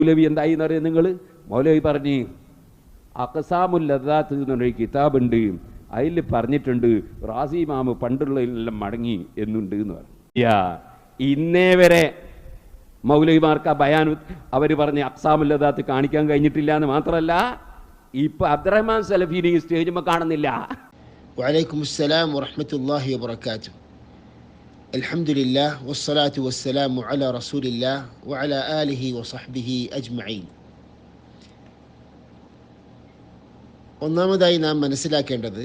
മൗലവി എന്തായി എന്ന് പറയുന്നത് നിങ്ങൾ? മൗലവി പറഞ്ഞ് അക്കസാമുൽ ലതാത്ത് എന്നൊരു കിതാബുണ്ട്. അതിൽ പറഞ്ഞിട്ടുണ്ട് റാസി മാമ് പണ്ടുള്ളതിലെല്ലാം മടങ്ങി എന്നുണ്ട് എന്ന് പറഞ്ഞു. യാ ഇന്നേ വരെ മൗലവിമാർക്ക് ആ ബയാൻ അവർ പറഞ്ഞ് അക്സാമുൽ ലതാത്ത് കാണിക്കാൻ കഴിഞ്ഞിട്ടില്ല എന്ന് മാത്രമല്ല ഇപ്പൊ അബ്ദുറഹ്മാൻ സലഫീനെ സ്റ്റേജുമ്പോൾ കാണുന്നില്ല. വലൈക്കും അസ്സലാം വറഹ്മത്തുള്ളാഹി വബറകാതുഹു. الحمد لله والصلاة والسلام على رسول الله وعلى آله وصحبه أجمعين ഒന്നാമതായി നാം മനസ്സിലാക്കേണ്ടത്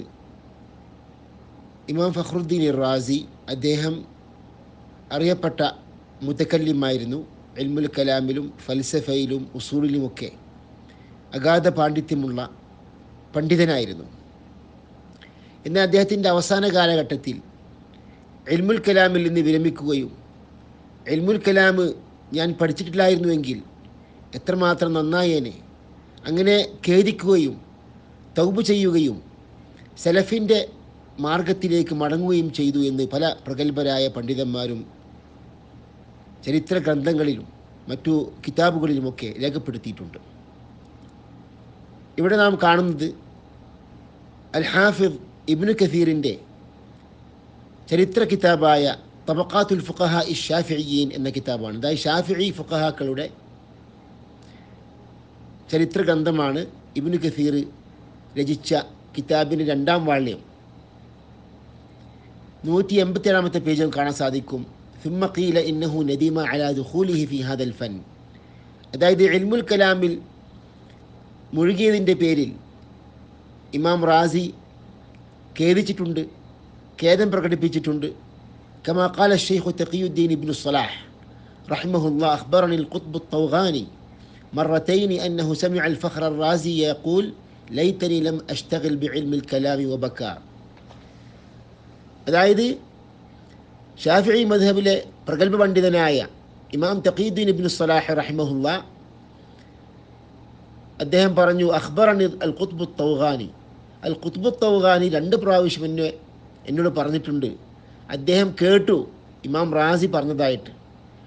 ഇമാം ഫഖ്റുദ്ദീൻ റാസി അദ്ദേഹം അറിയപ്പെട്ട മുത്തക്കല്യമായിരുന്നു എൽമുൽ കലാമിലും ഫൽസഫയിലും ഉസൂലിലുമൊക്കെ അഗാധ പാണ്ഡിത്യമുള്ള പണ്ഡിതനായിരുന്നു എന്നാൽ അദ്ദേഹത്തിൻ്റെ അവസാന കാലഘട്ടത്തിൽ എൽമുൽ കലാമിൽ നിന്ന് വിരമിക്കുകയും എൽമുൽ കലാം ഞാൻ പഠിച്ചിട്ടില്ലായിരുന്നുവെങ്കിൽ എത്രമാത്രം നന്നായേനെ. അങ്ങനെ ഖേദിക്കുകയും തൗബ് ചെയ്യുകയും സെലഫിന്റെ മാർഗത്തിലേക്ക് മടങ്ങുകയും ചെയ്തു എന്ന് പല പ്രഗത്ഭരായ പണ്ഡിതന്മാരും ചരിത്ര ഗ്രന്ഥങ്ങളിലും മറ്റു കിതാബുകളിലുമൊക്കെ രേഖപ്പെടുത്തിയിട്ടുണ്ട്. ഇവിടെ നാം കാണുന്നത് അൽ ഹാഫിദ് ഇബ്നു കസീറിന്റെ ചരിത്ര കിതാബായ തബക്കാത്തുൽ ഫുഖഹ ഇ ഷാഫിയീൻ എന്ന കിതാബാണ്. അതായത് ഷാഫിഇ ഫുഖഹാക്കളുടെ ചരിത്ര ഗ്രന്ഥമാണ് ഇബിനു കസീർ രചിച്ച കിതാബിന്റെ രണ്ടാം വാള്യം. നൂറ്റി എൺപത്തിയേഴാമത്തെ പേജിൽ കാണാൻ സാധിക്കും. സുമ്മഖീല ഇന്നഹു നദീമ അലാ ദുഹൂലിഹി ഫി ഹാദൽ ഫൻ. അതായത് എൽമുൽ കലാമിൽ മുഴുകിയതിന്റെ പേരിൽ ഇമാം റാസി ഖേദിച്ചിട്ടുണ്ട്. ഖേദം പ്രകടിപ്പിച്ചിട്ടുണ്ട് كما قال الشيخ تقي الدين بن الصلاح رحمه الله أخبرني القطب الطوغاني مرتين أنه سمع الفخر الرازي يقول ليتني لم أشتغل بعلم الكلام وبكى അതായത് ഷാഫിഇ മദ്ഹബിലെ പ്രഗത്ഭ പണ്ഡിതനായ ഇമാം തഖീദ്ദീൻ ഇബ്നു സലാഹ് റഹിമഹുല്ല അദ്ദേഹം പറഞ്ഞു അഖ്ബറനി അൽ ഖുത്ബു തൗഗാനി അൽ ഖുത്ബു തൗഗാനി രണ്ട് പ്രാവശ്യം എന്നെ എന്നോട് പറഞ്ഞിട്ടുണ്ട്. അദ്ദേഹം കേട്ടു. ഇമാം റാസി പറഞ്ഞതായിട്ട്.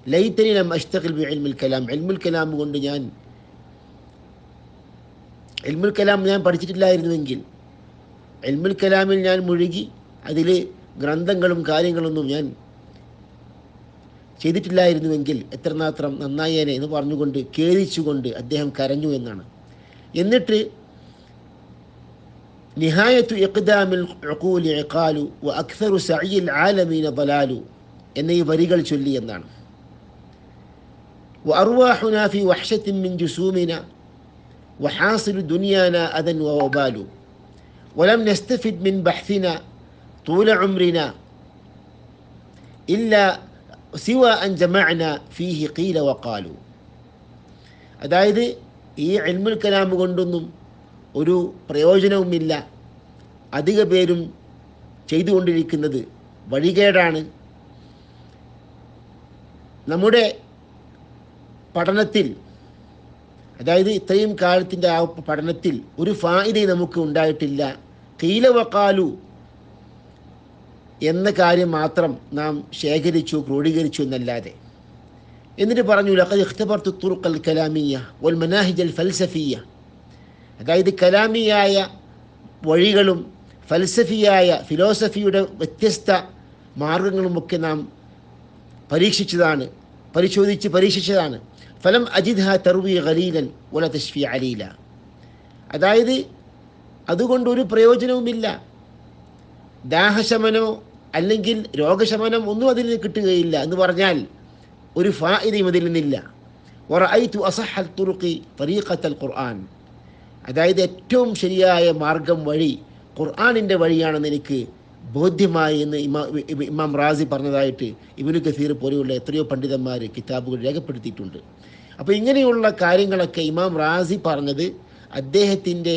ലൈത്തനി ലം അഷ്തഖിൽ ബി ഇൽമുൽ കലാം. ഇൽമുൽ കലാം കൊണ്ട് ഞാൻ ഇൽമുൽ കലാം ഞാൻ പഠിച്ചിട്ടില്ലായിരുന്നുവെങ്കിൽ ഇൽമുൽ കലാമിൽ ഞാൻ മുഴുകി അതിൽ ഗ്രന്ഥങ്ങളും കാര്യങ്ങളൊന്നും ഞാൻ ചെയ്തിട്ടില്ലായിരുന്നുവെങ്കിൽ എത്രമാത്രം നന്നായേനെ എന്ന് പറഞ്ഞുകൊണ്ട് കേരിച്ചുകൊണ്ട് അദ്ദേഹം കരഞ്ഞു എന്നാണ്. എന്നിട്ട് نهاية إقدام العقول عقال وأكثر سعي العالمين ضلال إني بريق الجلي النعم وأرواحنا في وحشة من جسومنا وحاصل دنيانا أذى ووبال. ولم نستفد من بحثنا طول عمرنا إلا سوى أن جمعنا فيه قيل وقالوا. അതായത് إيه علم الكلام കൊണ്ടൊന്നും ഒരു പ്രയോജനവുമില്ല. അധിക പേരും ചെയ്തുകൊണ്ടിരിക്കുന്നത് വഴികേടാണ്. നമ്മുടെ പഠനത്തിൽ അതായത് ഇത്രയും കാലത്തിന്റെ ആ പഠനത്തിൽ ഒരു ഫായിദയും നമുക്ക് ഉണ്ടായിട്ടില്ല. കീലവക്കാലു എന്ന കാര്യം മാത്രം നാം ശേഖരിച്ചു ക്രോഡീകരിച്ചു എന്നല്ലാതെ. എന്നിട്ട് പറഞ്ഞു ലഖദ് ഇഖ്തബർത്തു തുറുക്കൽ കലാമിയ വൽ മനാഹിജൽ ഫൽസഫിയ അതായത് കലാമിയായ വഴികളും ഫൽസഫിയായ ഫിലോസഫിയുടെ വ്യത്യസ്ത മാർഗങ്ങളുമൊക്കെ നാം പരീക്ഷിച്ചതാണ് പരിശോധിച്ച് പരീക്ഷിച്ചതാണ്. ഫലം അജിദ്ഹ തർവി ഖലീലൻ ഉല തഷ്ഫി അലീല. അതായത് അതുകൊണ്ട് ഒരു പ്രയോജനവുമില്ല. ദാഹശമനോ അല്ലെങ്കിൽ രോഗശമനം ഒന്നും അതിൽ നിന്ന് കിട്ടുകയില്ല എന്ന് പറഞ്ഞാൽ ഒരു ഫായിദയും അതിൽ നിന്നില്ല. ഒറ ഐ തു അസഹൽ തുറുഖി തരീഖത്തൽ ഖുർആൻ. അതായത് ഏറ്റവും ശരിയായ മാർഗം വഴി ഖുർആാനിന്റെ വഴിയാണെന്ന് എനിക്ക് ബോധ്യമായി എന്ന് ഇമാ ഇമാം റാസി പറഞ്ഞതായിട്ട് ഇബിനു കസീർ പോലെയുള്ള എത്രയോ പണ്ഡിതന്മാർ കിതാബുകൾ രേഖപ്പെടുത്തിയിട്ടുണ്ട്. അപ്പോൾ ഇങ്ങനെയുള്ള കാര്യങ്ങളൊക്കെ ഇമാം റാസി പറഞ്ഞത് അദ്ദേഹത്തിന്റെ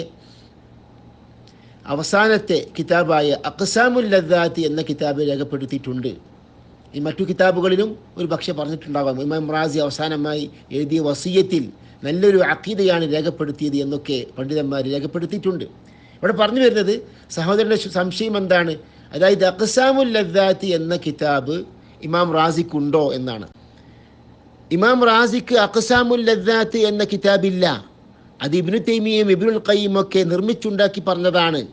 അവസാനത്തെ കിതാബായ അക്സാമുൽ ലദ്ദാത്ത് എന്ന കിതാബ് രേഖപ്പെടുത്തിയിട്ടുണ്ട്. ഈ മറ്റു കിതാബുകളിലും ഒരു പക്ഷെ പറഞ്ഞിട്ടുണ്ടാകാം. ഇമാം റാസി അവസാനമായി എഴുതിയ വസീയത്തിൽ നല്ലൊരു അക്കീതയാണ് രേഖപ്പെടുത്തിയത് എന്നൊക്കെ പണ്ഡിതന്മാർ രേഖപ്പെടുത്തിയിട്ടുണ്ട്. ഇവിടെ പറഞ്ഞു വരുന്നത് സഹോദരന്റെ സംശയം എന്താണ്? അതായത് അക്സാമുൽ ലദ്ദാത്ത് എന്ന കിതാബ് ഇമാം റാസിക്കുണ്ടോ എന്നാണ്. ഇമാം റാസിക്ക് അഖ്സാമുൽ ലദ്ദാത്ത് എന്ന കിതാബില്ല. അത് ഇബ്നു തൈമിയും ഇബ്നുൽ ഖയ്യും ഒക്കെ നിർമ്മിച്ചുണ്ടാക്കി പറഞ്ഞതാണ്.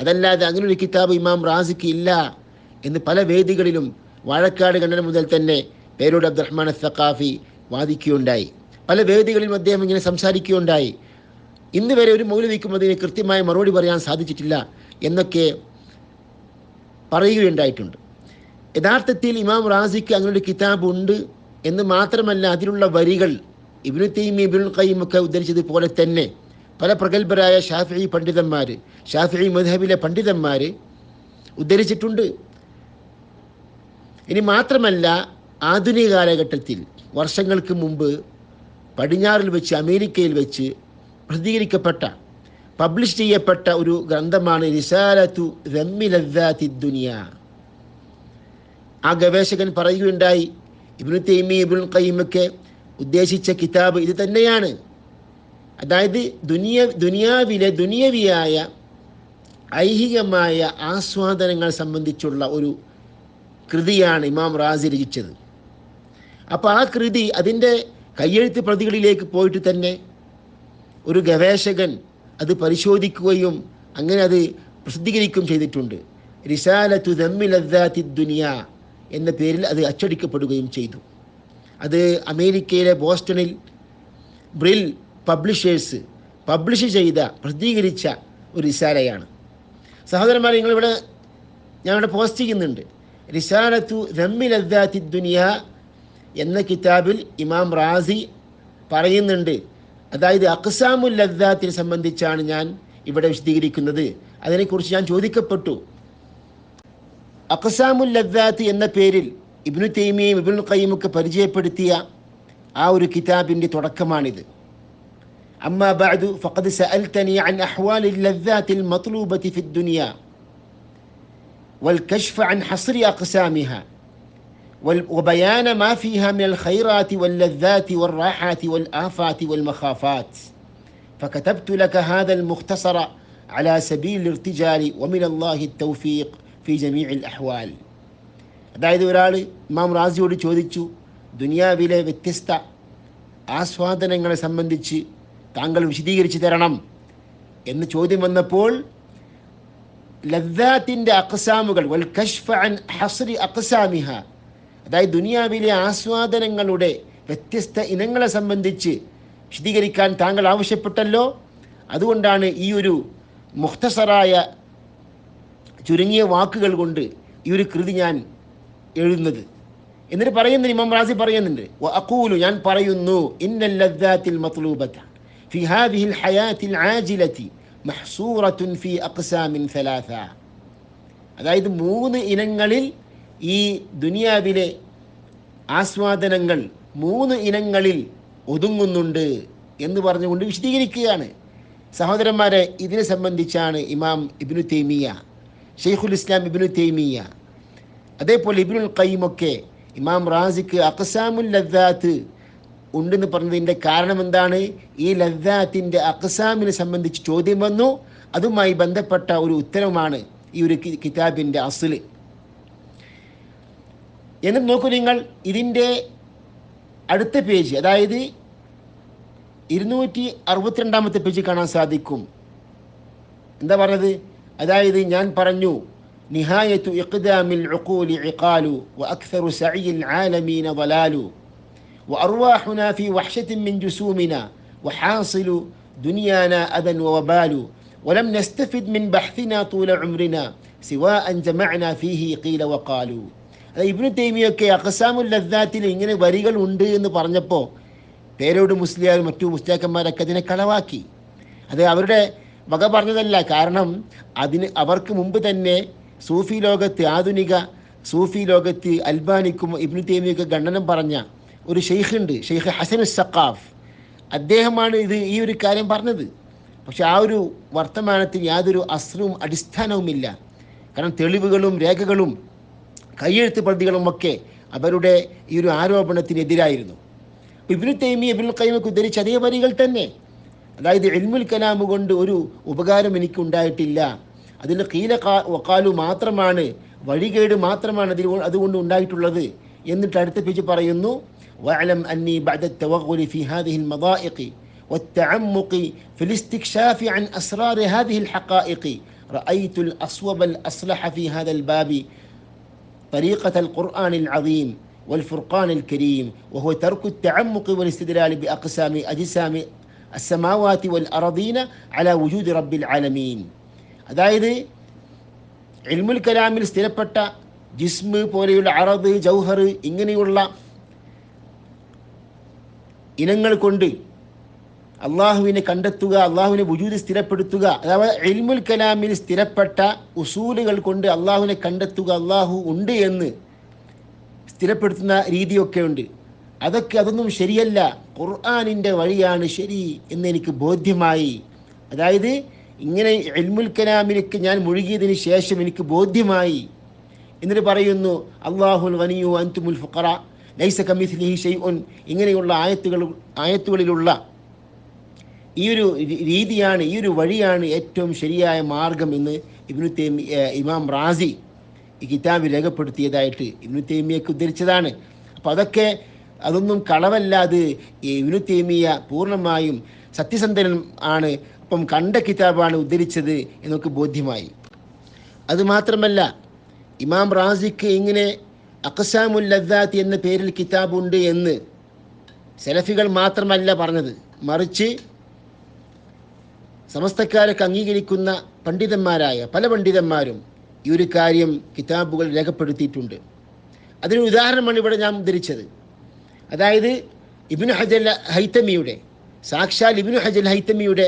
അതല്ലാതെ അങ്ങനെ ഒരു കിതാബ് ഇമാം റാസിക്ക് ഇല്ല എന്ന് പല വേദികളിലും വാഴക്കാട് ഖണ്ഡനം മുതൽ തന്നെ പേരൂട് അബ്ദുറഹ്മാൻ സഖാഫി വാദിക്കുകയുണ്ടായി. പല വേദികളിലും അദ്ദേഹം ഇങ്ങനെ സംസാരിക്കുകയുണ്ടായി. ഇന്ന് വരെ ഒരു മൗലവിക്കും അതിന് കൃത്യമായ മറുപടി പറയാൻ സാധിച്ചിട്ടില്ല എന്നൊക്കെ പറയുകയുണ്ടായിട്ടുണ്ട്. യഥാർത്ഥത്തിൽ ഇമാം റാസിക്ക് അങ്ങനെ ഒരു കിതാബ് ഉണ്ട് എന്ന് മാത്രമല്ല അതിലുള്ള വരികൾ ഇബിനു തൈമി ഇബിനുൽ ഖയ്യിം ഒക്കെ ഉദ്ധരിച്ചതുപോലെ തന്നെ പല പ്രഗത്ഭരായ ഷാഫി പണ്ഡിതന്മാർ ഷാഫി മദ്ഹബിലെ പണ്ഡിതന്മാർ ഉദ്ധരിച്ചിട്ടുണ്ട്. ഇനി മാത്രമല്ല ആധുനിക കാലഘട്ടത്തിൽ വർഷങ്ങൾക്ക് മുമ്പ് പടിഞ്ഞാറിൽ വെച്ച് അമേരിക്കയിൽ വെച്ച് പ്രസിദ്ധീകരിക്കപ്പെട്ട പബ്ലിഷ് ചെയ്യപ്പെട്ട ഒരു ഗ്രന്ഥമാണ് റിസാലത്തു റമ്മിലി ദുനിയ. ആ ഗവേഷകൻ പറയുകയുണ്ടായി ഇബ്നു തൈമി ഇബ്നുൽ കയ്യുമൊക്കെ ഉദ്ദേശിച്ച കിതാബ് ഇത് തന്നെയാണ്. അതായത് ദുനിയ ദുനിയാവിലെ ദുനിയവിയായ ഐഹികമായ ആസ്വാദനങ്ങൾ സംബന്ധിച്ചുള്ള ഒരു കൃതിയാണ് ഇമാം റാസി രചിച്ചത്. അപ്പോൾ ആ കൃതി അതിന്റെ കയ്യെഴുത്ത് പ്രതികളിലേക്ക് പോയിട്ട് തന്നെ ഒരു ഗവേഷകൻ അത് പരിശോധിക്കുകയും അങ്ങനെ അത് പ്രസിദ്ധീകരിക്കുകയും ചെയ്തിട്ടുണ്ട്. റിസാലത്തു ദമ്മിലദ്ദാത്തി ദുനിയ എന്ന പേരിൽ അത് അച്ചടിക്കപ്പെടുകയും ചെയ്തു. അത് അമേരിക്കയിലെ ബോസ്റ്റണിൽ ബ്രിൽ പബ്ലിഷേഴ്സ് പബ്ലിഷ് ചെയ്ത പ്രസിദ്ധീകരിച്ച ഒരു റിസാലയാണ്. സഹോദരന്മാർ നിങ്ങളിവിടെ ഞാനിവിടെ പോസ്റ്റ് ചെയ്യുന്നുണ്ട്. റിസാലത്തു റമ്മിൽ അദ്ദാത്തി ദുനിയ എന്ന കിതാബിൽ ഇമാം റാസി പറയുന്നുണ്ട്. അതായത് അക്സാമുൽ ലദ്ദാത്തിനെ സംബന്ധിച്ചാണ് ഞാൻ ഇവിടെ വിശദീകരിക്കുന്നത്. അതിനെക്കുറിച്ച് ഞാൻ ചോദിക്കപ്പെട്ടു. അക്സാമുൽ ലദ്ദാത്ത് എന്ന പേരിൽ ഇബ്നു തൈമിയയും ഇബ്നു കയ്യുമൊക്കെ പരിചയപ്പെടുത്തിയ ആ ഒരു കിതാബിന്റെ തുടക്കമാണിത്. അമ്മ ബാദു ഫഖദ് സഅൽതനി അൻ അഹ്വാലിൽ ലദ്ദാത്തിൽ മത്ലൂബത്തി ഫിദ്ദുനിയ والكشف عن حصر أقسامها وال- وبيان ما فيها من الخيرات واللذات والراحات والآفات والمخافات فكتبت لك هذا المختصر على سبيل الارتجال ومن الله التوفيق في جميع الأحوال അതായത് ഒരാൾ ഇമാം റാസിയോട് ചോദിച്ചു ദുനിയാവിലെ വ്യത്യസ്ത ആസ്വാദനങ്ങളെ സംബന്ധിച്ച് താങ്കൾ വിശദീകരിച്ചു തരണം എന്ന് ചോദ്യം വന്നപ്പോൾ ലദ്ദാത്തിന്റെ അക്സാമുകൾ വൽ കഷ്ഫ അൻ ഹസ്രി അക്സാമിഹ അതായത് ദുനിയാവിലെ ആസ്വാദനങ്ങളുടെ വ്യത്യസ്ത ഇനങ്ങളെ സംബന്ധിച്ച് വിശദീകരിക്കാൻ താങ്കൾ ആവശ്യപ്പെട്ടല്ലോ. അതുകൊണ്ടാണ് ഈ ഒരു മുഖ്തസറായ ചുരുങ്ങിയ വാക്കുകൾ കൊണ്ട് ഈ ഒരു കൃതി ഞാൻ എഴുതുന്നത്. എന്നിട്ട് പറയുന്നുണ്ട് ഇമാം റാസി പറയുന്നുണ്ട് അക്കൂലു ഞാൻ പറയുന്നു ഇന്നല്ലാത്തിൽ ലദ്ദാത്തിൽ ഫിഹാദിൽ ഫി ഹാദിഹിൽ ഹയാത്തിൽ ആജിലത്തി മെഹ്സൂറത്തുൻ ഫി അക്സാമിൻ ഫലാഥ അതായത് മൂന്ന് ഇനങ്ങളിൽ ഈ ദുനിയാവിലെ ആസ്വാദനങ്ങൾ മൂന്ന് ഇനങ്ങളിൽ ഒതുങ്ങുന്നുണ്ട് എന്ന് പറഞ്ഞുകൊണ്ട് വിശദീകരിക്കുകയാണ്. സഹോദരന്മാരെ ഇതിനെ സംബന്ധിച്ചാണ് ഇമാം ഇബ്നു തേമിയ ഷെയ്ഖുൽ ഇസ്ലാം ഇബ്നു തേമിയ അതേപോലെ ഇബിനുൽ കയ്യുമൊക്കെ ഇമാം റാസിക്ക് അക്സാമുൽ ലദ്ദാത്ത് ഉണ്ടെന്ന് പറഞ്ഞതിന്റെ കാരണം എന്താണ്? ഈ ലദ്ദാത്തിന്റെ അക്സാമിനെ സംബന്ധിച്ച് ചോദ്യം വന്നു. അതുമായി ബന്ധപ്പെട്ട ഒരു ഉത്തരമാണ് ഈ ഒരു കിതാബിന്റെ അസിൽ എന്നിട്ട് നോക്കൂ നിങ്ങൾ ഇതിന്റെ അടുത്ത പേജ് അതായത് ഇരുന്നൂറ്റി അറുപത്തിരണ്ടാമത്തെ പേജ് കാണാൻ സാധിക്കും. എന്താ പറഞ്ഞത്? അതായത് ഞാൻ പറഞ്ഞു നിഹായത്തു ഇഖ്ദാമിൽ ഉഖൂലി ഇഖാലു വ അക്സറു സഈൽ ആലമീന വലാലു. وأرواحنا في وحشة من جسومنا وحاصل دنيانا أذى ووبال ولم نستفد من بحثنا طول عمرنا سواء جمعنا فيه قيل وقالوا അത് ഇബ്നു തൈമിയൊക്കെ അഖസാമുൽ ലദ്ദാത്തിൽ ഇങ്ങനെ വരികൾ ഉണ്ട് എന്ന് പറഞ്ഞപ്പോൾ പേരോട് മുസ്ലിയാർ മറ്റു മുസ്ലിയാക്കന്മാരൊക്കെ അതിനെ കളവാക്കി അത് അവരുടെ വക പറഞ്ഞതല്ല കാരണം അതിന് അവർക്ക് മുമ്പ് തന്നെ സൂഫി ലോകത്ത് ആധുനിക സൂഫി ലോകത്ത് അൽബാനിക്കും ഇബ്നു തൈമിയൊക്കെ ഖണ്ഡനം പറഞ്ഞ ഒരു ഷെയ്ഖുണ്ട് ഷെയ്ഖ് ഹസൻ സഖാഫ് അദ്ദേഹമാണ് ഇത് ഈ ഒരു കാര്യം പറഞ്ഞത്. പക്ഷെ ആ ഒരു വർത്തമാനത്തിന് യാതൊരു അസ്രവും അടിസ്ഥാനവുമില്ല. കാരണം തെളിവുകളും രേഖകളും കയ്യെഴുത്ത് പ്രതികളും ഒക്കെ അവരുടെ ഈ ഒരു ആരോപണത്തിനെതിരായിരുന്നു. ഇബ്നു തൈമി അബിൻ കൈമക്ക് ഉദ്ധരിച്ച അതേ വരികൾ തന്നെ. അതായത് എൽമുൽ കലാമ് കൊണ്ട് ഒരു ഉപകാരം എനിക്ക് ഉണ്ടായിട്ടില്ല അതിൽ കീല വക്കാലു മാത്രമാണ് വഴികേട് മാത്രമാണ് അതിൽ അതുകൊണ്ട് ഉണ്ടായിട്ടുള്ളത്. എന്നിട്ട് അടുത്ത പേജ് പറയുന്നു واعلم أني بعد التوغل في هذه المضائق والتعمق في الاستكشاف عن أسرار هذه الحقائق رأيت الأصوب الأصلح في هذا الباب طريقة القرآن العظيم والفرقان الكريم وهو ترك التعمق والاستدلال بأقسام أجسام السماوات والأرضين على وجود رب العالمين അതായത് ഇൽമുൽ കലാമിൽ സ്ഥിരപ്പെട്ട ജിസ്മ് പോലെയുള്ള അറബ് ജൗഹർ ഇങ്ങനെയുള്ള ഇനങ്ങൾ കൊണ്ട് അള്ളാഹുവിനെ കണ്ടെത്തുക അള്ളാഹുവിനെ വുജൂദ് സ്ഥിരപ്പെടുത്തുക അഥവാ ഇൽമുൽ കലാമിൽ സ്ഥിരപ്പെട്ട ഉസൂലുകൾ കൊണ്ട് അള്ളാഹുവിനെ കണ്ടെത്തുക അള്ളാഹു ഉണ്ട് എന്ന് സ്ഥിരപ്പെടുത്തുന്ന രീതിയൊക്കെ ഉണ്ട്. അതൊക്കെ അതൊന്നും ശരിയല്ല. ഖുർആാനിന്റെ വഴിയാണ് ശരി എന്ന് എനിക്ക് ബോധ്യമായി. അതായത് ഇങ്ങനെ എൽമുൽ കലാമിലേക്ക് ഞാൻ മുഴുകിയതിന് ശേഷം എനിക്ക് ബോധ്യമായി. എന്നിട്ട് പറയുന്നു അള്ളാഹുൽ വനിയു അൻതുമുൽ ഫുഖറ. ലൈസ കമിസ്ലിഹി ഷൈഉൻ. ഇങ്ങനെയുള്ള ആയത്തുകൾ ആയത്തുകളിലുള്ള ഈ ഒരു രീതിയാണ് ഈ ഒരു വഴിയാണ് ഏറ്റവും ശരിയായ മാർഗം എന്ന് ഇബ്നു ഇമാം റാസി ഈ കിതാബിൽ രേഖപ്പെടുത്തിയതായിട്ട് ഇബ്നു ഉദ്ധരിച്ചതാണ്. അപ്പം അതൊക്കെ അതൊന്നും കളവല്ലാതെ ഇബ്നു തേമിയ പൂർണമായും സത്യസന്ധനും ആണ്. അപ്പം കണ്ട കിതാബാണ് ഉദ്ധരിച്ചത് എന്നൊക്കെ ബോധ്യമായി. അതുമാത്രമല്ല ഇമാം റാസിക്ക് ഇങ്ങനെ അഖസാമുൽ ലദ്ദാത്ത് എന്ന പേരിൽ കിതാബുണ്ട് എന്ന് സെലഫികൾ മാത്രമല്ല പറഞ്ഞത്. മറിച്ച് സമസ്തക്കാരൊക്കെ അംഗീകരിക്കുന്ന പണ്ഡിതന്മാരായ പല പണ്ഡിതന്മാരും ഈ ഒരു കാര്യം കിതാബുകൾ രേഖപ്പെടുത്തിയിട്ടുണ്ട്. അതിനൊരു ഉദാഹരണമാണ് ഇവിടെ ഞാൻ ഉദ്ധരിച്ചത്. അതായത് ഇബിനു ഹജൽ ഹൈത്തമിയുടെ സാക്ഷാൽ ഇബിനു ഹജൽ ഹൈത്തമിയുടെ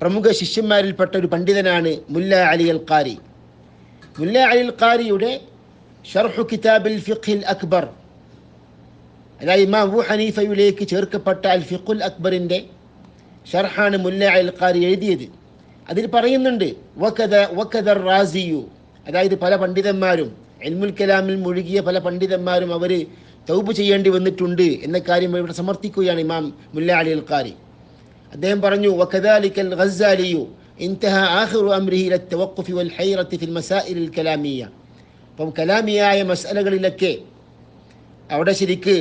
പ്രമുഖ ശിഷ്യന്മാരിൽപ്പെട്ട ഒരു പണ്ഡിതനാണ് മുല്ല അലി അൽ ഖാരി മുല്ല അലി അൽ ഖാരിയുടെ ഷർഹു കിതാബിൽ ഫിഖിൽ അക്ബർ അതായത് ഇമാം അബൂ ഹനീഫയിലേക്ക് ചേർക്കപ്പെട്ട അൽ ഫിഖുൽ അക്ബറിൻ്റെ ഷർഹാണ് മുല്ല അൽ ഖാരി എഴുതിയത് അതിൽ പറയുന്നുണ്ട് വക്കത വക്കദർ റാസിയു അതായത് പല പണ്ഡിതന്മാരും എൽമുൽ കലാമിൽ മുഴുകിയ പല പണ്ഡിതന്മാരും അവർ തൗബ് ചെയ്യേണ്ടി വന്നിട്ടുണ്ട് എന്ന കാര്യം ഇവിടെ സമർത്ഥിക്കുകയാണ് ഇമാം മുല്ല അലി അൽ ഖാരി അദ്ദേഹം പറഞ്ഞു വക്കദാലിക്കൽ ഗസാലിയു انتهى آخر أمره إلى التوقف والحيرة في المسائل الكلامية അപ്പം കലാമിയായ മസലകളിലൊക്കെ അവിടെ ശരിക്ക്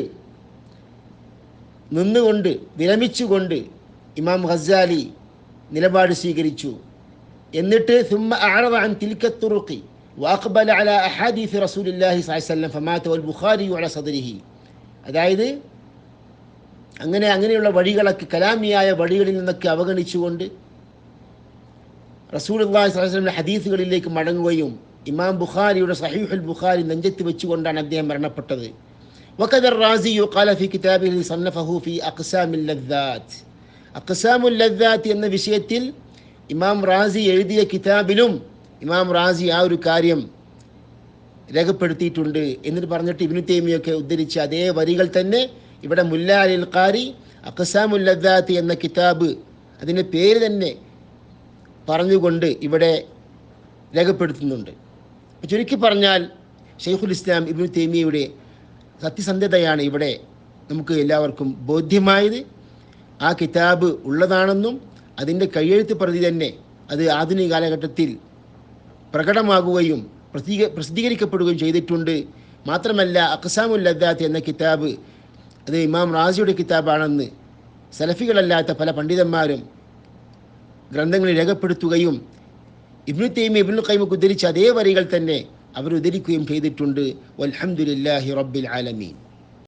നിന്നുകൊണ്ട് വിരമിച്ചുകൊണ്ട് ഇമാം ഹസാലി നിലപാട് സ്വീകരിച്ചു. എന്നിട്ട് സുമ്മ ആഴവാൻ തിൽക്കത്തുറുക്കി വാഖ്ബല അല അഹാദീഫ് റസൂലില്ലാഹി സാഹസല്ലം ഫമാത്ത് വൽ ബുഖാരി അല സദരിഹി. അതായത് അങ്ങനെ അങ്ങനെയുള്ള വഴികളൊക്കെ കലാമിയായ വഴികളിൽ നിന്നൊക്കെ അവഗണിച്ചുകൊണ്ട് റസൂൽ അള്ളാഹി സ്വലമിന്റെ ഹദീസുകളിലേക്ക് മടങ്ങുകയും ഇമാം ബുഖാരിയുടെ സഹീഹുൽ ബുഖാരി നെഞ്ചത്ത് വെച്ചുകൊണ്ടാണ് അദ്ദേഹം മരണപ്പെട്ടത്. വഖദർ റാസി യുഖാല ഫി കിതാബിഹി സന്നഫഹു ഫി അഖ്സാമിൽ ലദ്ദാത്ത്. അഖ്സാമുൽ ലദ്ദാത്ത് എന്ന വിഷയത്തിൽ ഇമാം റാസി എഴുതിയ കിതാബിലും ഇമാം റാസി ആ ഒരു കാര്യം രേഖപ്പെടുത്തിയിട്ടുണ്ട് എന്നിട്ട് പറഞ്ഞിട്ട് ഇബ്നു തൈമിയൊക്കെ ഉദ്ധരിച്ച അതേ വരികൾ തന്നെ ഇവിടെ മുല്ല അലിൽ ഖാരി അഖ്സാമുൽ ലദ്ദാത്ത് എന്ന കിതാബ് അതിന്റെ പേര് തന്നെ പറഞ്ഞുകൊണ്ട് ഇവിടെ രേഖപ്പെടുത്തുന്നുണ്ട്. ചുരുക്കി പറഞ്ഞാൽ ഷെയ്ഖുൽ ഇസ്ലാം ഇബിൻ തേമിയുടെ സത്യസന്ധതയാണ് ഇവിടെ നമുക്ക് എല്ലാവർക്കും ബോധ്യമായത്. ആ കിതാബ് ഉള്ളതാണെന്നും അതിന്റെ കയ്യെഴുത്ത് പ്രതി തന്നെ അത് ആധുനിക കാലഘട്ടത്തിൽ പ്രകടമാകുകയും പ്രസിദ്ധീക പ്രസിദ്ധീകരിക്കപ്പെടുകയും ചെയ്തിട്ടുണ്ട്. മാത്രമല്ല അക്സാമുൽ ലദ്ദാത്ത് എന്ന കിതാബ് അത് ഇമാം റാസിയുടെ കിതാബാണെന്ന് സലഫികളല്ലാത്ത പല പണ്ഡിതന്മാരും ഗ്രന്ഥങ്ങളിൽ രേഖപ്പെടുത്തുകയും ഇബ്നു തൈമി ഇബ്നു ഖൈമക്ക് ഉദ്ധരിച്ച അതേ വരികൾ തന്നെ അവർ ഉദ്ധരിക്കുകയും ചെയ്തിട്ടുണ്ട്. വൽഹംദുലില്ലാഹി റബ്ബിൽ ആലമീൻ.